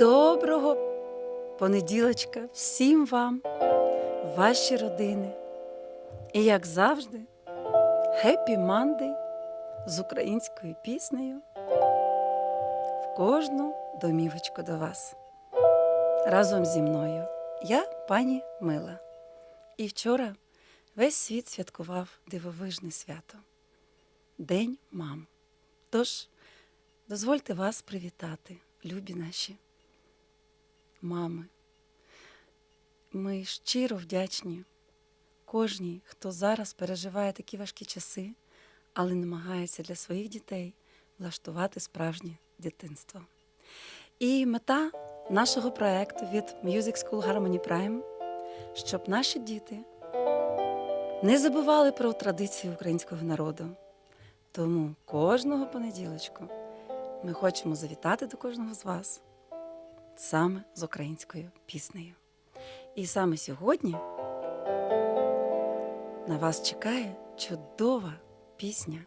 Доброго понеділочка всім вам, ваші родини. І як завжди, Happy Monday з українською піснею в кожну домівочку до вас. Разом зі мною я пані Мила. І вчора весь світ святкував дивовижне свято День мам. Тож дозвольте вас привітати, любі наші мами. Ми щиро вдячні кожній, хто зараз переживає такі важкі часи, але намагається для своїх дітей влаштувати справжнє дитинство. І мета нашого проекту від Music School Harmony Prime, щоб наші діти не забували про традиції українського народу. Тому кожного понеділочку ми хочемо завітати до кожного з вас саме з українською піснею. І саме сьогодні на вас чекає чудова пісня.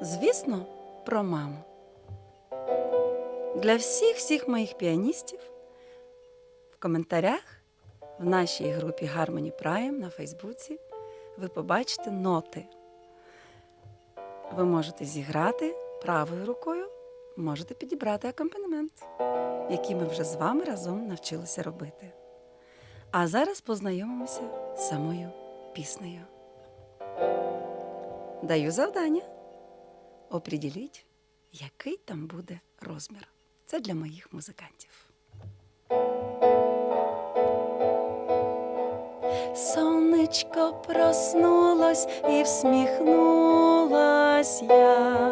Звісно, про маму. Для всіх всіх моїх піаністів в коментарях в нашій групі Harmony Prime на Фейсбуці ви побачите ноти. Ви можете зіграти правою рукою, можете підібрати акомпанемент, який ми вже з вами разом навчилися робити. А зараз познайомимося з самою піснею. Даю завдання. Оприділіть, який там буде розмір. Це для моїх музикантів. Сонечко проснулось і всміхнулась я,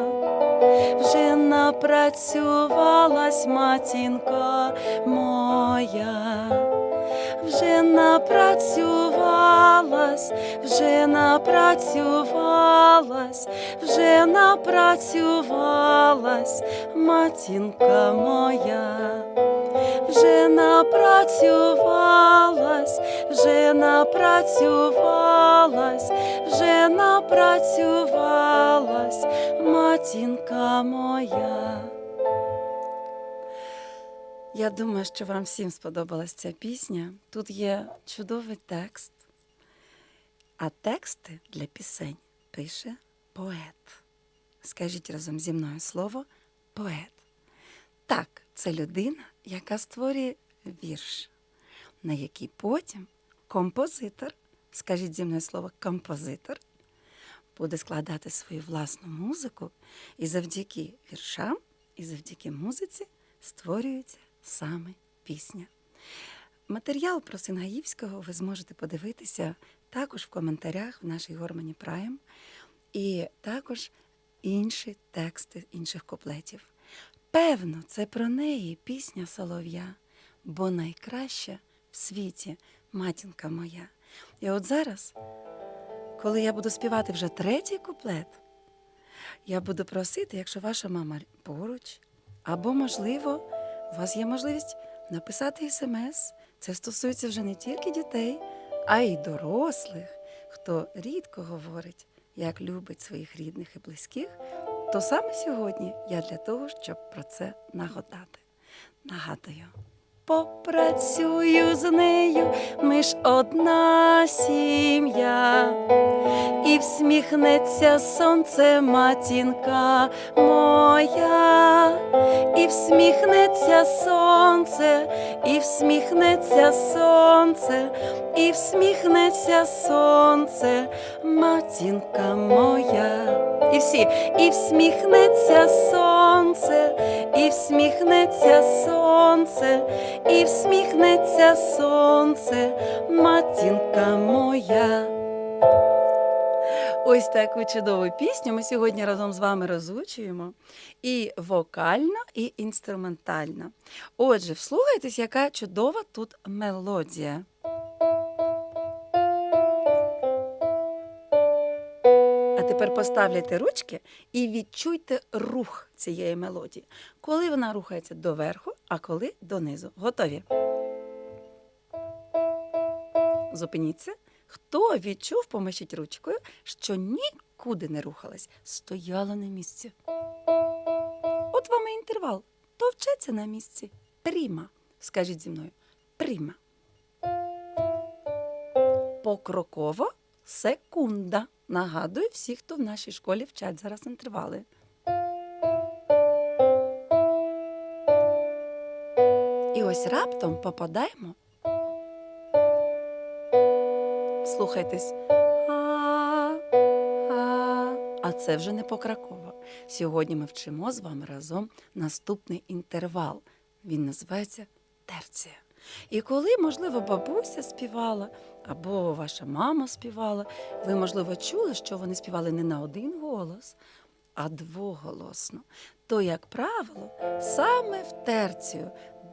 вже напрацювалась матінка моя, вже напрацювалась, вже напрацювалась, вже напрацювалась матінка моя. Вже напрацювалась, вже напрацювалась, вже напрацювалась, матінка моя. Я думаю, що вам всім сподобалась ця пісня. Тут є чудовий текст, а тексти для пісень пише поет. Скажіть разом зі мною слово поет. Так, це людина, яка створює вірш, на який потім композитор, скажіть зі мною слово композитор, буде складати свою власну музику, і завдяки віршам, і завдяки музиці створюється саме пісня. Матеріал про Сингаївського ви зможете подивитися також в коментарях в нашій Гормані Прайм, і також інші тексти інших куплетів. Певно, це про неї пісня Солов'я, бо найкраща в світі матінка моя. І от зараз, коли я буду співати вже третій куплет, я буду просити, якщо ваша мама поруч, або, можливо, у вас є можливість написати смс. Це стосується вже не тільки дітей, а й дорослих, хто рідко говорить, як любить своїх рідних і близьких, то саме сьогодні я для того, щоб про це нагадати. Нагадую. Попрацюю з нею, ми ж одна сім'я, і всміхнеться сонце матінка моя, і всміхнеться сонце, і всміхнеться сонце, і всміхнеться сонце, матінка моя. І всі, і всміхнеться сонце, і всміхнеться сонце, і всміхнеться сонце, матінка моя. Ось таку чудову пісню ми сьогодні разом з вами розучуємо і вокально, і інструментально. Отже, вслухайтесь, яка чудова тут мелодія. Тепер поставляйте ручки і відчуйте рух цієї мелодії, коли вона рухається доверху, а коли донизу. Готові? Зупиніться. Хто відчув, помашіть ручкою, що нікуди не рухалась, стояла на місці. От вам і інтервал. Товчеться на місці Пріма. Скажіть зі мною. Пріма. Покроково секунда. Нагадую всіх, хто в нашій школі вчать зараз інтервали. І ось раптом попадаємо. Слухайтесь. А, це вже не покроково. Сьогодні ми вчимо з вами разом наступний інтервал. Він називається терція. І коли, можливо, бабуся співала, або ваша мама співала, ви, можливо, чули, що вони співали не на один голос, а двоголосно. То, як правило, саме в терцію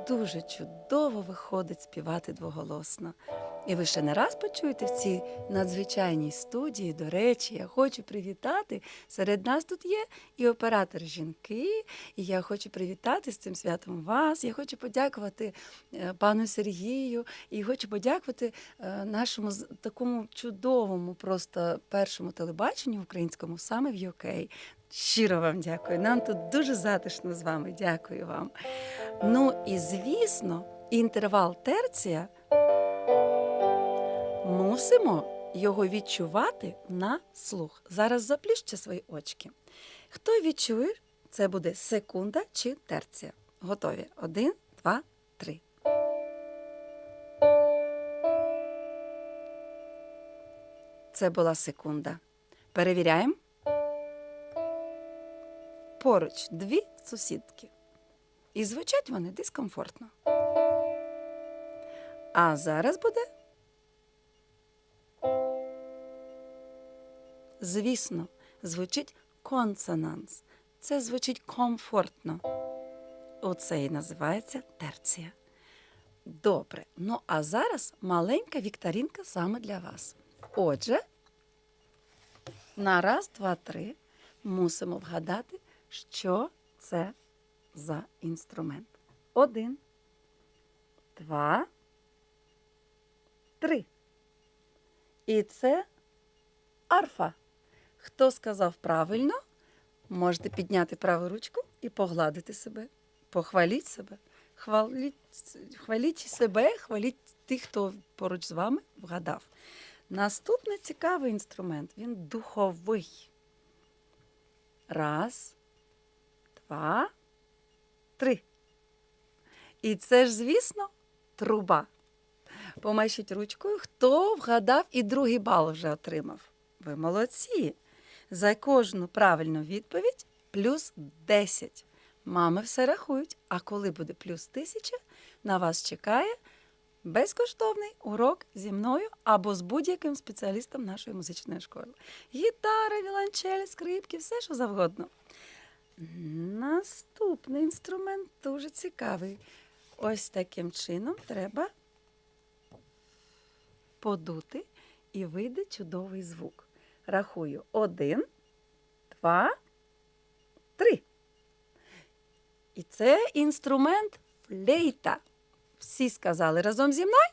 дуже чудово виходить співати двоголосно. І ви ще не раз почуєте в цій надзвичайній студії. До речі, я хочу привітати. Серед нас тут є і оператор жінки, і я хочу привітати з цим святом вас. Я хочу подякувати е, пану Сергію, і хочу подякувати е, нашому такому чудовому, просто першому телебаченню українському саме в UK. Щиро вам дякую. Нам тут дуже затишно з вами. Дякую вам. Ну і звісно, інтервал терція мусимо його відчувати на слух. Зараз заплющте свої очки. Хто відчує, це буде секунда чи терція. Готові? Один, два, три. Це була секунда. Перевіряємо. Поруч дві сусідки. І звучать вони дискомфортно. А зараз буде. Звісно, звучить консонанс. Це звучить комфортно. Оце і називається терція. Добре. Ну а зараз маленька вікторінка саме для вас. Отже, на раз, два, три мусимо вгадати, що це за інструмент. Один, два, три. І це арфа. Хто сказав правильно, можете підняти праву ручку і погладити себе. Похваліть себе. Хваліть, хваліть себе, хваліть тих, хто поруч з вами вгадав. Наступний цікавий інструмент він духовий. Раз, два, три. І це ж, звісно, труба. Помашіть ручкою, хто вгадав і другий бал вже отримав. Ви молодці. За кожну правильну відповідь плюс 10. Мами все рахують. А коли буде плюс 1000, на вас чекає безкоштовний урок зі мною або з будь-яким спеціалістом нашої музичної школи. Гітара, віолончель, скрипки, все що завгодно. Наступний інструмент дуже цікавий. Ось таким чином треба подути і вийде чудовий звук. Рахую один, два, три. І це інструмент флейта. Всі сказали разом зі мною?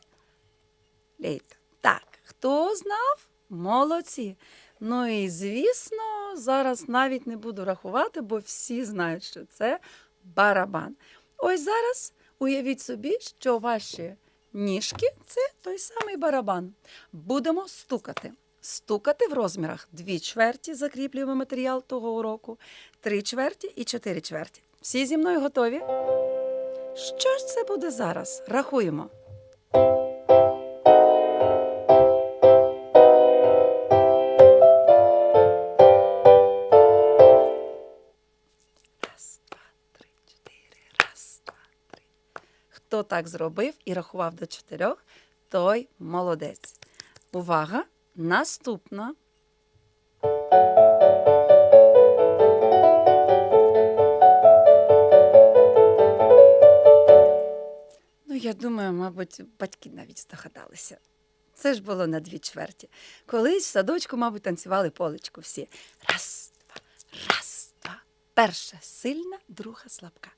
Флейта. Так, хто знав? Молодці. Ну і звісно, зараз навіть не буду рахувати, бо всі знають, що це барабан. Ось зараз уявіть собі, що ваші ніжки це той самий барабан. Будемо стукати. Стукати в розмірах дві чверті, закріплюємо матеріал того уроку, три чверті і чотири чверті. Всі зі мною готові? Що ж це буде зараз? Рахуємо. Хто так зробив і рахував до чотирьох, той молодець. Увага! Наступна. Ну, я думаю, мабуть, батьки навіть здогадалися. Це ж було на дві чверті. Колись в садочку, мабуть, танцювали полечку всі. Раз, два, раз, два. Перша сильна, друга слабка.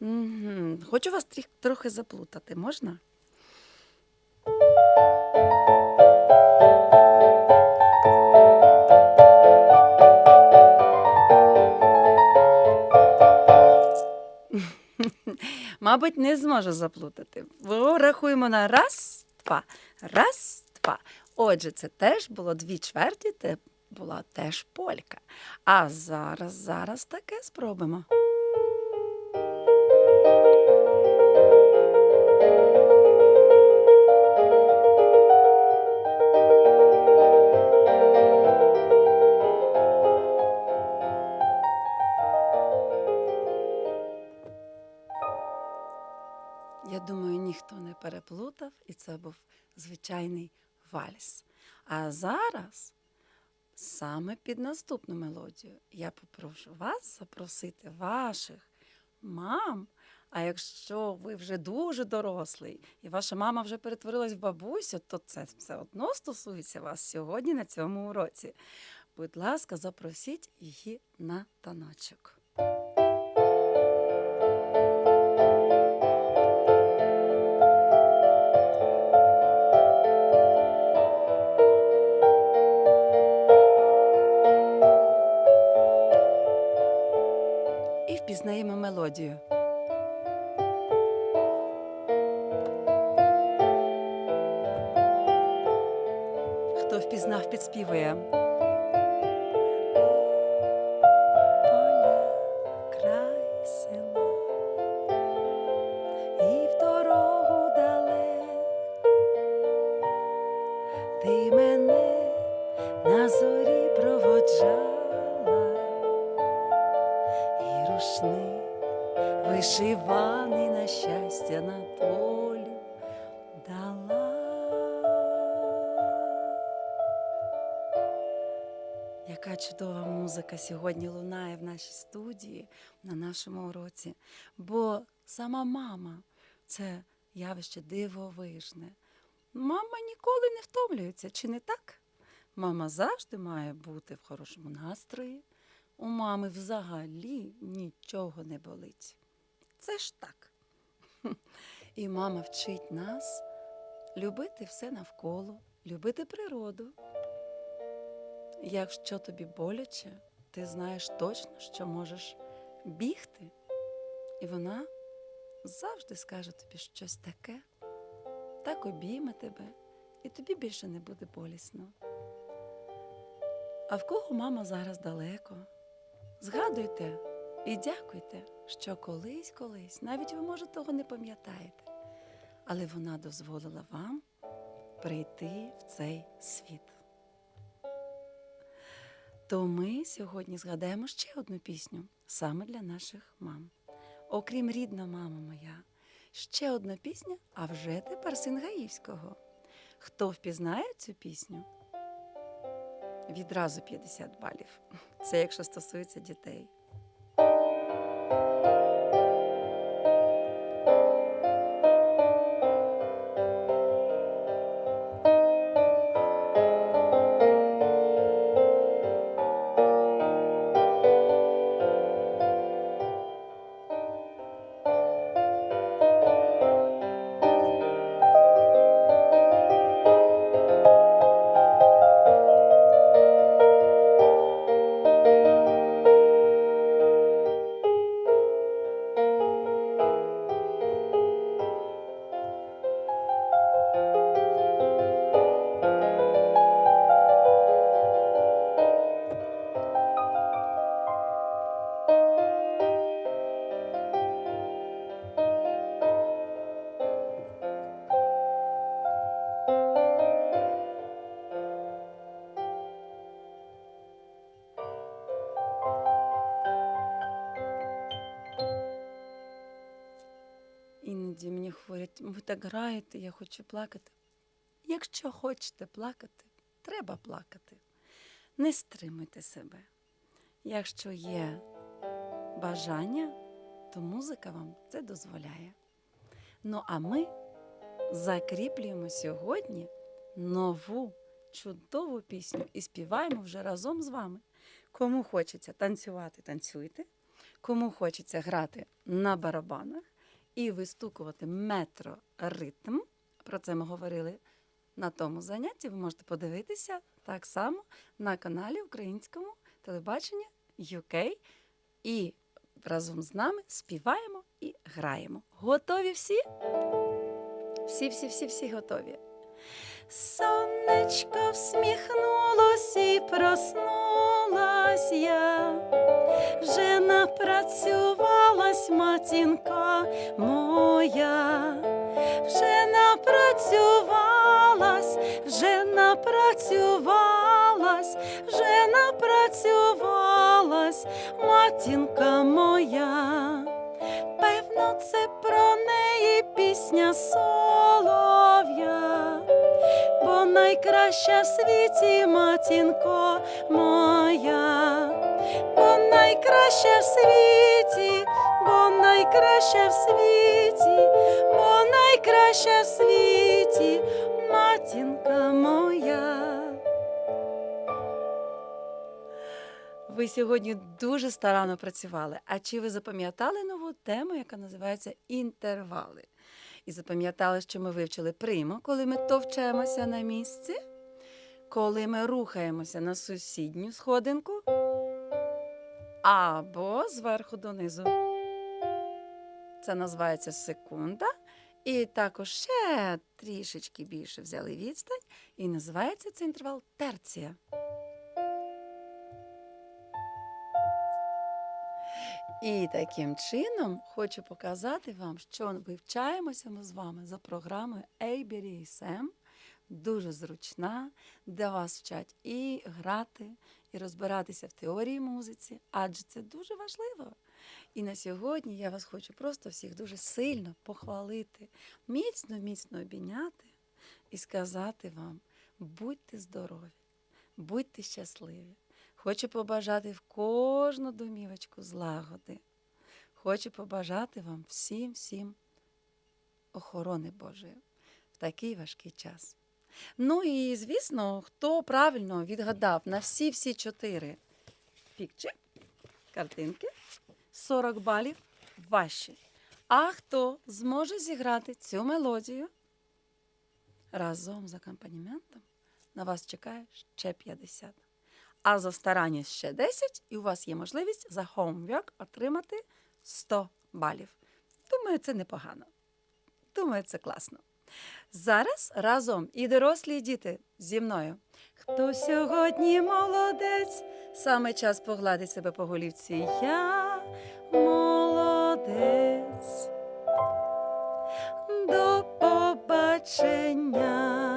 Угу. Хочу вас тріх- трохи заплутати, можна? Мабуть, не зможу заплутати. Рахуємо на раз, два, раз, два. Отже, це теж було дві чверті, це була теж полька. А зараз, зараз таке спробуємо. Ніхто не переплутав, і це був звичайний вальс. А зараз, саме під наступну мелодію, я попрошу вас запросити ваших мам. А якщо ви вже дуже дорослий, і ваша мама вже перетворилась в бабусю, то це все одно стосується вас сьогодні на цьому уроці. Будь ласка, запросіть її на таночок. І мелодію. Хто впізнав, підспівує. Рушник вишиваний на щастя на полю дала. Яка чудова музика сьогодні лунає в нашій студії на нашому уроці. Бо сама мама це явище дивовижне. Мама ніколи не втомлюється, чи не так? Мама завжди має бути в хорошому настрої. У мами взагалі нічого не болить. Це ж так. І мама вчить нас любити все навколо, любити природу. Якщо тобі боляче, ти знаєш точно, що можеш бігти, і вона завжди скаже тобі щось таке, так обійме тебе, і тобі більше не буде болісно. А в кого мама зараз далеко? Згадуйте і дякуйте, що колись, колись, навіть ви, може, того не пам'ятаєте, але вона дозволила вам прийти в цей світ. То ми сьогодні згадаємо ще одну пісню саме для наших мам. Окрім рідна мама моя, ще одна пісня, а вже тепер син Гаївського. Хто впізнає цю пісню? Відразу 50 балів. Це якщо стосується дітей. Так граєте, я хочу плакати. Якщо хочете плакати, треба плакати. Не стримуйте себе. Якщо є бажання, то музика вам це дозволяє. Ну а ми закріплюємо сьогодні нову чудову пісню і співаємо вже разом з вами. Кому хочеться танцювати, танцюйте. Кому хочеться грати на барабанах і вистукувати метро ритм. Про це ми говорили на тому занятті. Ви можете подивитися так само на каналі українському телебачення UK. І разом з нами співаємо і граємо. Готові всі? Всі, всі, готові. Сонечко всміхнулось і проснулась я. Вже напрацювалась матінка моя, вже напрацювалась, вже напрацювалась, вже напрацювалась матінка моя. Певно, це про неї пісня солов'я, бо найкраща в світі матінко моя, бо найкраща в світі, бо найкраща в світі, бо найкраща в світі, матінка моя. Ви сьогодні дуже старанно працювали. А чи ви запам'ятали нову тему, яка називається інтервали? І запам'ятали, що ми вивчили примо, коли ми товчемося на місці, коли ми рухаємося на сусідню сходинку або зверху донизу. Це називається секунда. І також ще трішечки більше взяли відстань, і називається цей інтервал терція. І таким чином хочу показати вам, що вивчаємося ми з вами за програмою ABDSM. Дуже зручна, де вас вчать і грати, і розбиратися в теорії музиці, адже це дуже важливо. І на сьогодні я вас хочу просто всіх дуже сильно похвалити, міцно, міцно обійняти і сказати вам: будьте здорові, будьте щасливі. Хочу побажати в кожну домівочку злагоди. Хочу побажати вам всім, всім охорони Божої в такий важкий час. Ну і звісно, хто правильно відгадав на всі-всі чотири пікчі, картинки, 40 балів ваші. А хто зможе зіграти цю мелодію разом з акомпаніментом, на вас чекає ще 50. А за старання ще 10, і у вас є можливість за homework отримати 100 балів. Думаю, це непогано. Думаю, це класно. Зараз разом і дорослі і діти зі мною. Хто сьогодні молодець, саме час погладить себе по голівці. Я молодець. До побачення.